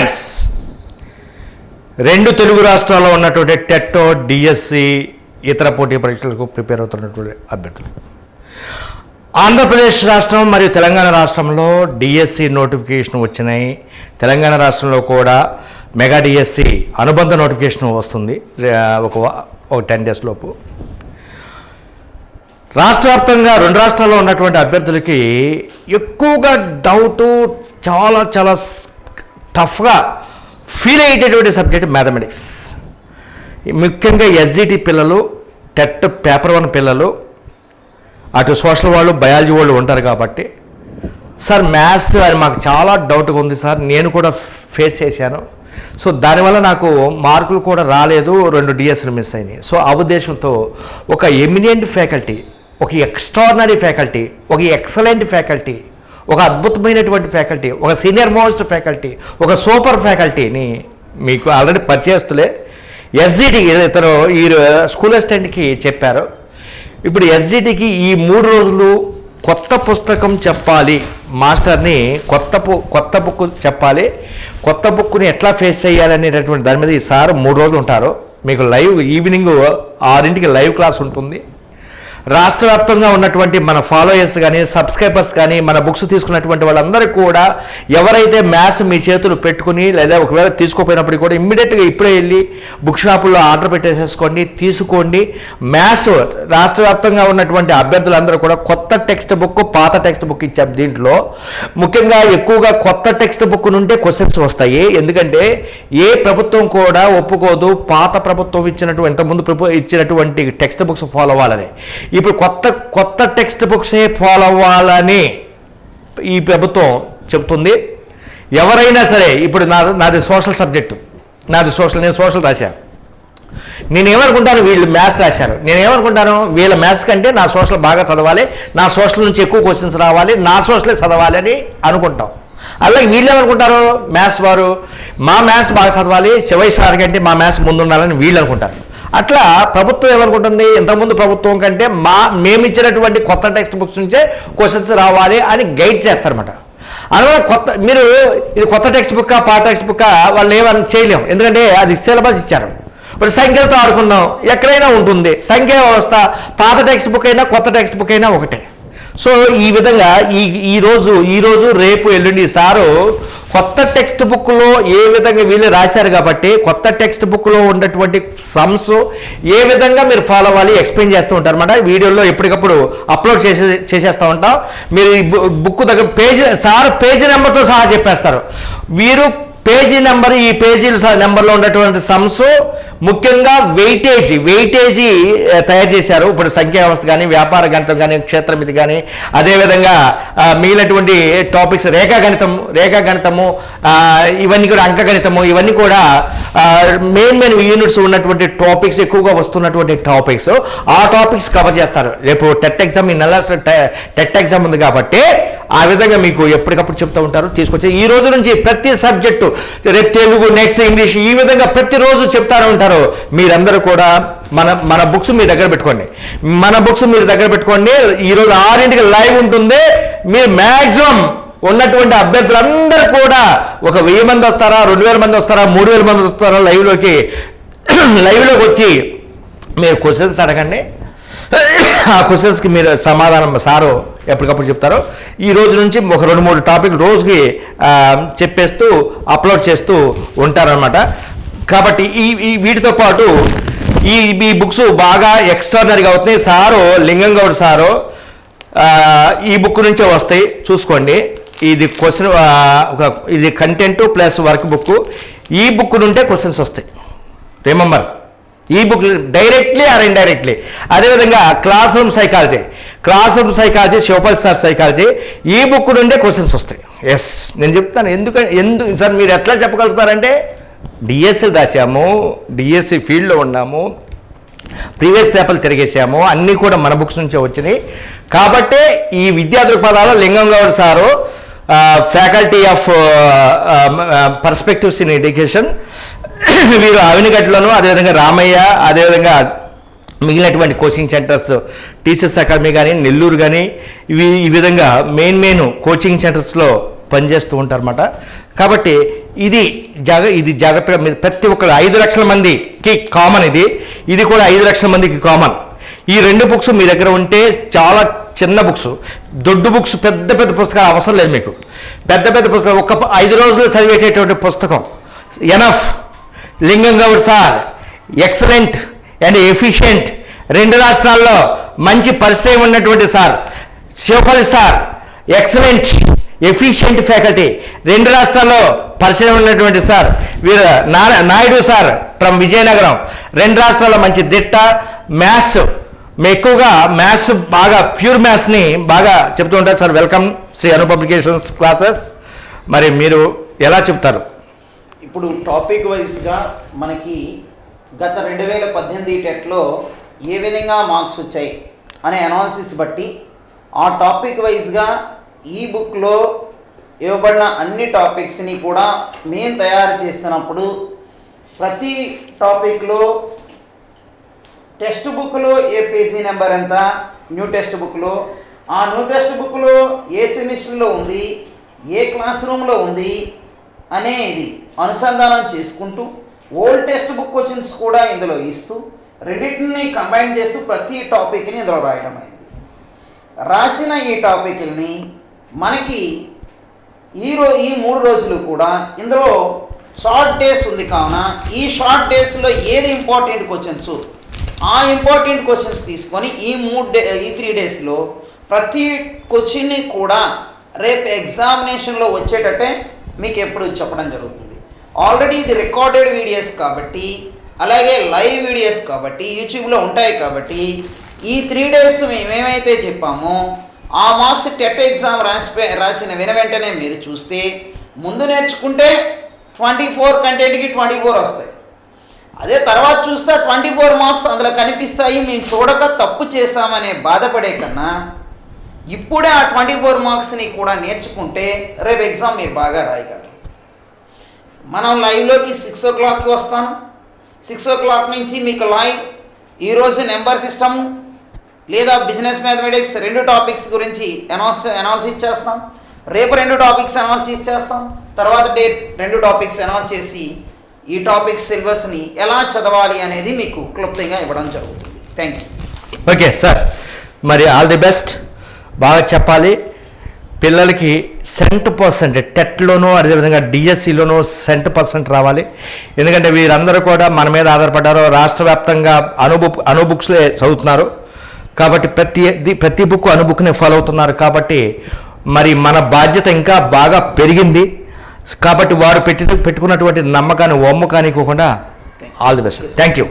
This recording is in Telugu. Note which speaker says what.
Speaker 1: ఫ్రెండ్స్ రెండు తెలుగు రాష్ట్రాల్లో ఉన్నటువంటి టెట్టో డిఎస్సి ఇతర పోటీ పరీక్షలకు ప్రిపేర్ అవుతున్నటువంటి అభ్యర్థులు. ఆంధ్రప్రదేశ్ రాష్ట్రం మరియు తెలంగాణ రాష్ట్రంలో డిఎస్సి నోటిఫికేషన్ వచ్చినాయి. తెలంగాణ రాష్ట్రంలో కూడా మెగా డిఎస్సి అనుబంధ నోటిఫికేషన్ వస్తుంది ఒక ఒక టెన్ డేస్ లోపు. రాష్ట్ర వ్యాప్తంగా రెండు రాష్ట్రాల్లో ఉన్నటువంటి అభ్యర్థులకి ఎక్కువగా డౌటు చాలా చాలా టఫ్గా ఫీల్ అయ్యేటటువంటి సబ్జెక్ట్ మ్యాథమెటిక్స్. ముఖ్యంగా ఎస్జిటి పిల్లలు టెట్ పేపర్ వన్ పిల్లలు అటు సోషల్ వాళ్ళు బయాలజీ వాళ్ళు ఉంటారు కాబట్టి. సార్ మ్యాథ్స్ అని మాకు చాలా డౌట్గా ఉంది సార్ నేను కూడా ఫేస్ చేశాను. సో దానివల్ల నాకు మార్కులు కూడా రాలేదు రెండు డిఎస్లు మిస్ అయినాయి. సో ఆ ఉద్దేశంతో ఒక ఎమినెంట్ ఫ్యాకల్టీ ఒక ఎక్స్ట్రాడినరీ ఫ్యాకల్టీ ఒక ఎక్సలెంట్ ఫ్యాకల్టీ ఒక అద్భుతమైనటువంటి ఫ్యాకల్టీ ఒక సీనియర్ మోస్ట్ ఫ్యాకల్టీ ఒక సూపర్ ఫ్యాకల్టీని మీకు ఆల్రెడీ పరిచయస్తులే. ఎస్జిటి ఇతను ఈ స్కూల్ అసిస్టెంట్కి చెప్పారు. ఇప్పుడు ఎస్జిటికి ఈ మూడు రోజులు కొత్త పుస్తకం చెప్పాలి. మాస్టర్ని కొత్త బుక్ కొత్త బుక్ చెప్పాలి. కొత్త బుక్ని ఎట్లా ఫేస్ చేయాలనేటటువంటి దాని మీద ఈ సార్ మూడు రోజులు ఉంటారు. మీకు లైవ్ ఈవినింగ్ ఆరింటికి లైవ్ క్లాస్ ఉంటుంది. రాష్ట్ర వ్యాప్తంగా ఉన్నటువంటి మన ఫాలోయర్స్ కానీ సబ్స్క్రైబర్స్ కానీ మన బుక్స్ తీసుకున్నటువంటి వాళ్ళందరూ కూడా ఎవరైతే మ్యాథ్స్ మీ చేతులు పెట్టుకుని లేదా ఒకవేళ తీసుకోపోయినప్పటికీ కూడా ఇమ్మీడియట్గా ఇప్పుడే వెళ్ళి బుక్ షాపుల్లో ఆర్డర్ పెట్టేసేసుకోండి తీసుకోండి. మ్యాథ్స్ రాష్ట్ర వ్యాప్తంగా ఉన్నటువంటి అభ్యర్థులందరూ కూడా కొత్త టెక్స్ట్ బుక్ పాత టెక్స్ట్ బుక్ ఇచ్చాం దీంట్లో. ముఖ్యంగా ఎక్కువగా కొత్త టెక్స్ట్ బుక్ నుండే క్వశ్చన్స్ వస్తాయి. ఎందుకంటే ఏ ప్రభుత్వం కూడా ఒప్పుకోదు. పాత ప్రభుత్వం ఇచ్చినటువంటి ఇంతకుముందు ప్రభు ఇచ్చినటువంటి టెక్స్ట్ బుక్స్ ఫాలో అవ్వాలని. ఇప్పుడు కొత్త కొత్త టెక్స్ట్ బుక్సే ఫాలో అవ్వాలని ఈ ప్రభుత్వం చెప్తుంది. ఎవరైనా సరే ఇప్పుడు నా నాది సోషల్ సబ్జెక్టు నాది సోషల్ నేను సోషల్ రాశాను. నేనేమనుకుంటాను వీళ్ళు మ్యాథ్స్ రాశారు. నేనేమనుకుంటాను వీళ్ళ మ్యాథ్స్ కంటే నా సోషల్ బాగా చదవాలి. నా సోషల్ నుంచి ఎక్కువ క్వశ్చన్స్ రావాలి. నా సోషలే చదవాలి అని అనుకుంటాం. అలాగే వీళ్ళు ఏమనుకుంటారు మ్యాథ్స్ వారు మా మ్యాథ్స్ బాగా చదవాలి. శివై సార్ కంటే మా మ్యాథ్స్ ముందు ఉండాలని వీళ్ళు అనుకుంటారు అట్లా ప్రభుత్వం ఏమనుకుంటుంది? ఇంతకుముందు ప్రభుత్వం కంటే మా మేము ఇచ్చినటువంటి కొత్త టెక్స్ట్ బుక్స్ నుంచే క్వశ్చన్స్ రావాలి అని గైడ్ చేస్తారన్నమాట. అందువల్ల కొత్త మీరు ఇది కొత్త టెక్స్ట్ బుక్ పాత టెక్స్ట్ బుక్ వాళ్ళు ఏమని చేయలేము. ఎందుకంటే అది సిలబస్ ఇచ్చారు. ఇప్పుడు సంఖ్యలతో ఆడుకుందాం ఎక్కడైనా ఉంటుంది. సంఖ్య వ్యవస్థ పాత టెక్స్ట్ బుక్ అయినా కొత్త టెక్స్ట్ బుక్ అయినా ఒకటే. సో ఈ విధంగా ఈ ఈరోజు ఈరోజు ఈ రోజు రేపు ఎల్లుండి సారు కొత్త టెక్స్ట్ బుక్లో ఏ విధంగా వీళ్ళు రాశారు కాబట్టి కొత్త టెక్స్ట్ బుక్లో ఉన్నటువంటి సమ్స్ ఏ విధంగా మీరు ఫాలో అవ్వాలి ఎక్స్ప్లెయిన్ చేస్తూ ఉంటారు అనమాట వీడియోలో ఎప్పటికప్పుడు అప్లోడ్ చేసే చేసేస్తూ ఉంటాం. మీరు ఈ బుక్ దగ్గర పేజీ సార్ పేజీ నెంబర్తో సహా చెప్పేస్తారు. వీరు పేజీ నెంబర్ ఈ పేజీ నెంబర్లో ఉన్నటువంటి సమ్స్ ముఖ్యంగా వెయిటేజీ. వెయిటేజీ తయారు చేశారు. ఇప్పుడు సంఖ్యా వ్యవస్థ కానీ వ్యాపార గణితం కానీ క్షేత్రమితి కానీ అదేవిధంగా మిగిలినటువంటి టాపిక్స్ రేఖాగణితం రేఖాగణితము ఇవన్నీ కూడా అంకగణితము ఇవన్నీ కూడా మెయిన్ మెయిన్ యూనిట్స్ ఉన్నటువంటి టాపిక్స్ ఎక్కువగా వస్తున్నటువంటి టాపిక్స్. ఆ టాపిక్స్ కవర్ చేస్తారు. రేపు టెట్ ఎగ్జామ్ ఈ నెల టెట్ ఎగ్జామ్ ఉంది కాబట్టి ఆ విధంగా మీకు ఎప్పటికప్పుడు చెప్తూ ఉంటారు. తీసుకొచ్చి ఈ రోజు నుంచి ప్రతి సబ్జెక్టు రేపు తెలుగు నెక్స్ట్ ఇంగ్లీష్ ఈ విధంగా ప్రతిరోజు చెప్తారు ఉంటారు. మీరందరూ కూడా మన మన బుక్స్ మీ దగ్గర పెట్టుకోండి. మన బుక్స్ మీరు దగ్గర పెట్టుకోండి. ఈరోజు ఆరింటికి లైవ్ ఉంటుంది. మీరు మ్యాక్సిమం ఉన్నటువంటి అభ్యర్థులందరూ కూడా ఒక వెయ్యి మంది వస్తారా రెండు వేల మంది వస్తారా మూడు వేల మంది వస్తారా లైవ్లోకి లైవ్లోకి వచ్చి మీరు క్వశ్చన్స్ అడగండి. ఆ క్వశ్చన్స్కి మీరు సమాధానం సారు ఎప్పటికప్పుడు చెప్తారు. ఈ రోజు నుంచి ఒక రెండు మూడు టాపిక్ రోజుకి చెప్పేస్తూ అప్లోడ్ చేస్తూ ఉంటారనమాట కాబట్టి ఈ ఈ వీటితో పాటు ఈ ఈ బుక్స్ బాగా ఎక్స్ట్రాడినరీగా అవుతున్నాయి. సారు లింగం గౌడ్ సారు ఈ బుక్ నుంచే వస్తాయి. చూసుకోండి. ఇది క్వశ్చన్ ఇది కంటెంట్ ప్లస్ వర్క్ బుక్ ఈ బుక్ నుండే క్వశ్చన్స్ వస్తాయి. రిమెంబర్. ఈ బుక్ డైరెక్ట్లీ ఆర్ ఇండైరెక్ట్లీ అదేవిధంగా class room psychology class room psychology Shivapal sir psychology ఈ బుక్ నుండే క్వశ్చన్స్ వస్తాయి. ఎస్ నేను చెప్తాను. ఎందుకంటే ఎందు సార్ మీరు ఎట్లా చెప్పగలుగుతారంటే డిఎస్సి రాసాము డిఎస్సి ఫీల్డ్లో ఉన్నాము ప్రీవియస్ పేపర్లు తిరిగేసాము అన్నీ కూడా మన బుక్స్ నుంచే వచ్చినాయి. కాబట్టే ఈ విద్యా దృక్పథాలు Lingam Goud sir faculty of perspectives in education వీరు అవినిగడ్లోను అదేవిధంగా రామయ్య అదేవిధంగా మిగిలినటువంటి కోచింగ్ సెంటర్స్ టీచర్స్ అకాడమీ కానీ నెల్లూరు కానీ ఇవి ఈ విధంగా మెయిన్ మెయిన్ కోచింగ్ సెంటర్స్లో పనిచేస్తూ ఉంటారన్నమాట. కాబట్టి ఇది జాగ ఇది జాగ్రత్తగా మీరు ప్రతి ఒక్కరు ఐదు లక్షల మందికి కామన్ ఇది. ఇది కూడా ఐదు లక్షల మందికి కామన్ ఈ రెండు బుక్స్ మీ దగ్గర ఉంటే చాలా చిన్న బుక్స్ దొడ్డు బుక్స్ పెద్ద పెద్ద పుస్తకాలు అవసరం లేదు మీకు. పెద్ద పెద్ద పుస్తకం ఒక ఐదు రోజులు చదివేటటువంటి పుస్తకం. Enough Lingam Goud sir. Excellent and efficient రెండు రాష్ట్రాల్లో మంచి పరిచయం ఉన్నటువంటి sir. Shivapalli sir excellent efficient faculty రెండు రాష్ట్రాల్లో పరిచయం ఉన్నటువంటి సార్. వీరు నా నాయుడు సార్ ఫ్రమ్ విజయనగరం. రెండు రాష్ట్రాల్లో మంచి దిట్ట మ్యాథ్స్ ఎక్కువగా మ్యాథ్స్ బాగా ప్యూర్ మ్యాథ్స్ని బాగా చెప్తూ ఉంటారు sir. Welcome Shri Anu publications classes మరి మీరు ఎలా చెప్తారు?
Speaker 2: ఇప్పుడు టాపిక్ వైజ్గా మనకి గత రెండు వేల పద్దెనిమిది టెట్లో ఏ విధంగా మార్క్స్ వచ్చాయి అనే అనాలిసిస్ బట్టి ఆ టాపిక్ వైజ్గా ఈ బుక్లో ఇవ్వబడిన అన్ని టాపిక్స్ని కూడా మేము తయారు చేస్తున్నప్పుడు ప్రతి టాపిక్లో టెక్స్ట్ బుక్లో ఏ పేజీ నెంబర్ ఎంత న్యూ టెక్స్ట్ బుక్లో ఆ న్యూ టెక్స్ట్ బుక్లో ఏ సెమిస్టర్లో ఉంది ఏ క్లాస్ రూమ్లో ఉంది అనేది అనుసంధానం చేసుకుంటూ ఓల్డ్ టెక్స్ట్ బుక్ క్వశ్చన్స్ కూడా ఇందులో ఇస్తూ రెండింటిని కంబైన్ చేస్తూ ప్రతి టాపిక్ని ఇందులో రాయడం అయింది. రాసిన ఈ టాపిక్ని మనకి ఈ ఈ మూడు రోజులు కూడా ఇందులో షార్ట్ డేస్ ఉంది కావున ఈ షార్ట్ డేస్లో ఏది ఇంపార్టెంట్ క్వశ్చన్స్? ఆ ఇంపార్టెంట్ క్వశ్చన్స్ తీసుకొని ఈ మూడు డే ఈ త్రీ డేస్లో ప్రతి క్వశ్చన్ని కూడా రేపు ఎగ్జామినేషన్లో వచ్చేటట్టే మీకు ఎప్పుడు చెప్పడం జరుగుతుంది. ఆల్రెడీ ఇది రికార్డెడ్ వీడియోస్ కాబట్టి అలాగే లైవ్ వీడియోస్ కాబట్టి యూట్యూబ్లో ఉంటాయి కాబట్టి ఈ త్రీ డేస్ మేమేమైతే చెప్పామో ఆ మార్క్స్ టెట్ ఎగ్జామ్ రాసి రాసిన విన వెంటనే మీరు చూస్తే ముందు నేర్చుకుంటే ట్వంటీ ఫోర్ కంటెంట్కి ట్వంటీ ఫోర్ వస్తాయి. అదే తర్వాత చూస్తే ట్వంటీ ఫోర్ మార్క్స్ అందులో కనిపిస్తాయి మేము చూడక తప్పు చేశామనే బాధపడే కన్నా ఇప్పుడే ఆ ట్వంటీ ఫోర్ మార్క్స్ని కూడా నేర్చుకుంటే రేపు ఎగ్జామ్ మీరు బాగా రాయగలరు. మనం లైవ్లోకి సిక్స్ ఓ క్లాక్కి వస్తాను సిక్స్ ఓ క్లాక్ నుంచి మీకు లైవ్ ఈరోజు నెంబర్ సిస్టము లేదా బిజినెస్ మ్యాథమెటిక్స్ రెండు టాపిక్స్ గురించి అనౌన్స్ అనౌన్సిస్ చేస్తాం. రేపు రెండు టాపిక్స్ అనౌన్స్ చేస్తాం. తర్వాత డే రెండు టాపిక్స్ అనౌన్స్ చేసి ఈ టాపిక్ సిలబస్ని ఎలా చదవాలి అనేది మీకు క్లుప్తంగా ఇవ్వడం జరుగుతుంది. థ్యాంక్ యూ
Speaker 1: ఓకే సార్ మరి ఆల్ ది బెస్ట్ బాగా చెప్పాలి. పిల్లలకి సెంట్ పర్సెంట్ టెట్లోనూ అదేవిధంగా డిఎస్సిలోనూ సెంట్ పర్సెంట్ రావాలి. ఎందుకంటే వీరందరూ కూడా మన మీద ఆధారపడ్డారు. రాష్ట్ర వ్యాప్తంగా అనుబు అనుబుక్స్లే చదువుతున్నారు. కాబట్టి ప్రతి ప్రతి బుక్ అనుబుక్నే ఫాలో అవుతున్నారు. కాబట్టి మరి మన బాధ్యత ఇంకా బాగా పెరిగింది. కాబట్టి వారు పెట్టి పెట్టుకున్నటువంటి నమ్మకాన్ని ఒమ్ము కానివ్వకుండా all the best. Thank you